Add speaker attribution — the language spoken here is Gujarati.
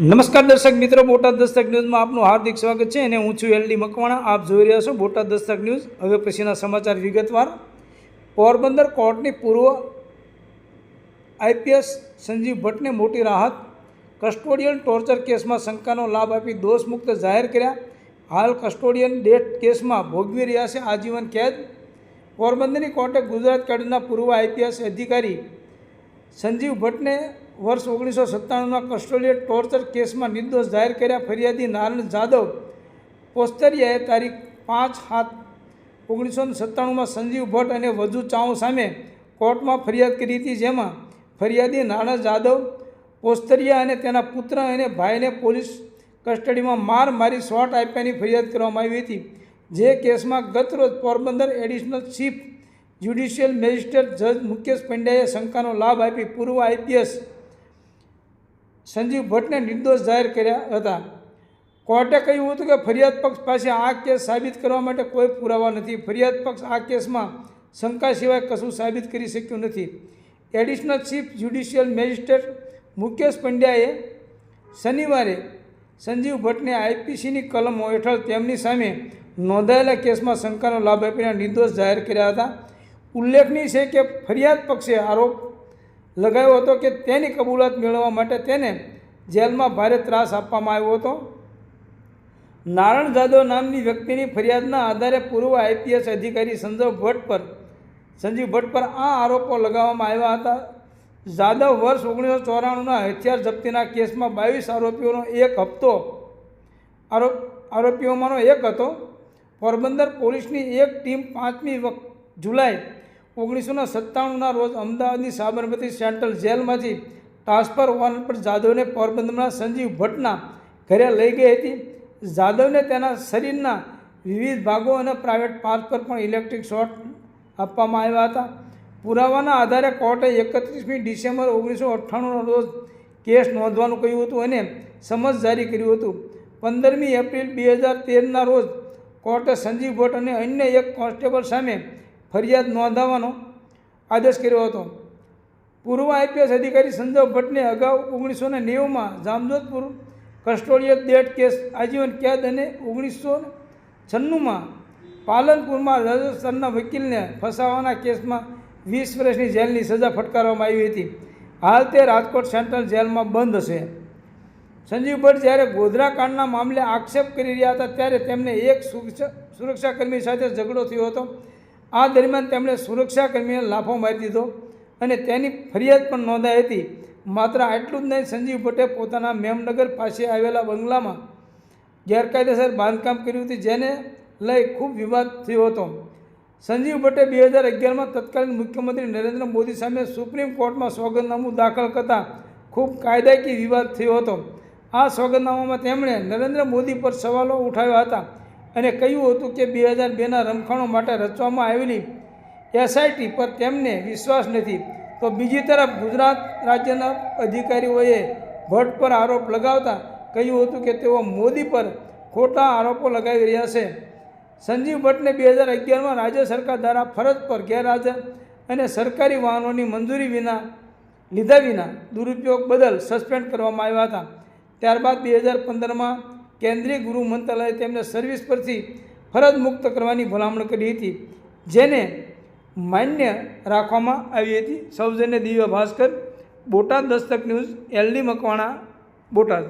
Speaker 1: નમસ્કાર દર્શક મિત્રો, બોટાદ દસ્તક ન્યૂઝમાં આપનું હાર્દિક સ્વાગત છે અને હું છું એલડી મકવાણા. આપ જોઈ રહ્યા છો બોટાદ દસ્તક ન્યૂઝ. હવે પછીના સમાચાર વિગતવાર. પોરબંદર કોર્ટની પૂર્વ આઈપીએસ સંજીવ ભટ્ટને મોટી રાહત. કસ્ટોડિયન ટોર્ચર કેસમાં શંકાનો લાભ આપી દોષમુક્ત જાહેર કર્યા. હાલ કસ્ટોડિયન ડેટ કેસમાં ભોગવી રહ્યા છે આજીવન કેદ. પોરબંદરની કોર્ટે ગુજરાત કાઢના પૂર્વ આઈપીએસ અધિકારી સંજીવ ભટ્ટને વર્ષ ઓગણીસો સત્તાણુંના કસ્ટોડિયલ ટોર્ચર કેસમાં નિર્દોષ જાહેર કર્યા ફરિયાદી નારાયણ જાદવ પોસ્તરિયાએ તારીખ પાંચ સાત ઓગણીસો સત્તાણુંમાં સંજીવ ભટ્ટ અને વધુ ચાઉ સામે કોર્ટમાં ફરિયાદ કરી હતી, જેમાં ફરિયાદી નારાયણ જાદવ પોસ્તરિયા અને તેના પુત્ર અને ભાઈને પોલીસ કસ્ટડીમાં માર મારી શોટ આપ્યાની ફરિયાદ કરવામાં આવી હતી, જે કેસમાં ગતરોજ Porbandar additional chief judicial magistrate જજ મુકેશ પંડ્યાએ શંકાનો લાભ આપી પૂર્વ આઈપીએસ સંજીવ ભટ્ટને નિર્દોષ જાહેર કર્યા હતા. કોર્ટે કહ્યું હતું કે ફરિયાદ પક્ષ પાસે આ કેસ સાબિત કરવા માટે કોઈ પુરાવા નથી. ફરિયાદ પક્ષ આ કેસમાં શંકા સિવાય કશું સાબિત કરી શક્યું નથી. Additional chief judicial magistrate Mukesh પંડ્યાએ શનિવારે સંજીવ ભટ્ટને આઈપીસીની કલમો હેઠળ તેમની સામે નોંધાયેલા કેસમાં શંકાનો લાભ આપીને નિર્દોષ જાહેર કર્યા હતા. ઉલ્લેખનીય છે કે ફરિયાદ પક્ષે આરોપ લગાવ્યો હતો કે તેની કબૂલાત મેળવવા માટે તેને જેલમાં ભારે ત્રાસ આપવામાં આવ્યો હતો. નારાયણ જાદવ નામની વ્યક્તિની ફરિયાદના આધારે પૂર્વ આઈપીએસ અધિકારી સંજય ભટ્ટ પર સંજીવ ભટ્ટ પર આ આરોપો લગાવવામાં આવ્યા હતા. જાદવ વર્ષ ઓગણીસો ચોરાણુંના હથિયાર જપ્તીના કેસમાં બાવીસ આરોપીઓનો એક હપ્તો આરોપ આરોપીઓમાંનો એક હતો. પોરબંદર પોલીસની એક ટીમ પાંચમી જુલાઈ ઓગણીસો સત્તાણુંના રોજ અમદાવાદની સાબરમતી સેન્ટ્રલ જેલમાંથી ટ્રાન્સફર વોરંટ પર જાદવને પોરબંદરના સંજીવ ભટ્ટના ઘરે લઈ ગઈ હતી. જાદવને તેના શરીરના વિવિધ ભાગો અને પ્રાઇવેટ પાર્ટ પર પણ ઇલેક્ટ્રિક શોટ આપવામાં આવ્યા હતા. પુરાવાના આધારે કોર્ટે એકત્રીસમી ડિસેમ્બર ઓગણીસો અઠ્ઠાણુંના રોજ કેસ નોંધવાનું કહ્યું હતું અને સમજ જારી કર્યું હતું. પંદરમી એપ્રિલ બે હજાર તેરના રોજ કોર્ટે સંજીવ ભટ્ટ અને અન્ય એક કોન્સ્ટેબલ સામે ફરિયાદ નોંધાવવાનો આદેશ કર્યો હતો. પૂર્વ આઈપીએસ અધિકારી સંજય ભટ્ટને અગાઉ ઓગણીસો ને નેવુંમાં જામજોધપુર કસ્ટોડિયલ ડેટ કેસ આજીવન કેદ અને ઓગણીસો છન્નુંમાં પાલનપુરમાં રાજસ્થાનના વકીલને ફસાવાના કેસમાં વીસ વર્ષની જેલની સજા ફટકારવામાં આવી હતી. હાલ તે રાજકોટ સેન્ટ્રલ જેલમાં બંધ હશે સંજીવ ભટ્ટ જ્યારે ગોધરા કાંડના મામલે આક્ષેપ કરી રહ્યા હતા, ત્યારે તેમને એક સુરક્ષાકર્મી સાથે ઝઘડો થયો હતો. આ દરમિયાન તેમણે સુરક્ષાકર્મીને લાફો મારી દીધો અને તેની ફરિયાદ પણ નોંધાઈ હતી. માત્ર આટલું જ નહીં, સંજીવ ભટ્ટે પોતાના મેમનગર પાસે આવેલા બંગલામાં ગેરકાયદેસર બાંધકામ કર્યું હતું, જેને લઈ ખૂબ વિવાદ થયો હતો. સંજીવ ભટ્ટે બે હજાર અગિયારમાં તત્કાલીન મુખ્યમંત્રી નરેન્દ્ર મોદી સામે સુપ્રીમ કોર્ટમાં સોગંદનામું દાખલ કરતાં ખૂબ કાયદાકીય વિવાદ થયો હતો. આ સોગંદનામામાં તેમણે નરેન્દ્ર મોદી પર સવાલો ઉઠાવ્યા હતા. અને કહ્યું હતું કે બે હજાર બેના રમખાણો માટે રચવામાં આવેલી એસઆઈટી પર તેમને વિશ્વાસ નથી. તો બીજી તરફ ગુજરાત રાજ્યના અધિકારીઓએ ભટ્ટ પર આરોપ લગાવતા કહ્યું હતું કે તેઓ મોદી પર ખોટા આરોપો લગાવી રહ્યા છે. સંજીવ ભટ્ટને બે હજાર અગિયારમાં રાજ્ય સરકાર દ્વારા ફરજ પર ગેરહાજર અને સરકારી વાહનોની મંજૂરી વિના, લીધા વિના દુરુપયોગ બદલ સસ્પેન્ડ કરવામાં આવ્યા હતા. ત્યારબાદ બે હજાર પંદરમાં કેન્દ્રીય ગૃહ મંત્રાલયે તેમને સર્વિસ પરથી ફરજ મુક્ત કરવાની ભલામણ કરી હતી, જેને માન્ય રાખવામાં આવી હતી. સૌજન્ય દિવ્ય ભાસ્કર, બોટાદ દસ્તક ન્યૂઝ, એલડી મકવાણા, બોટાદ.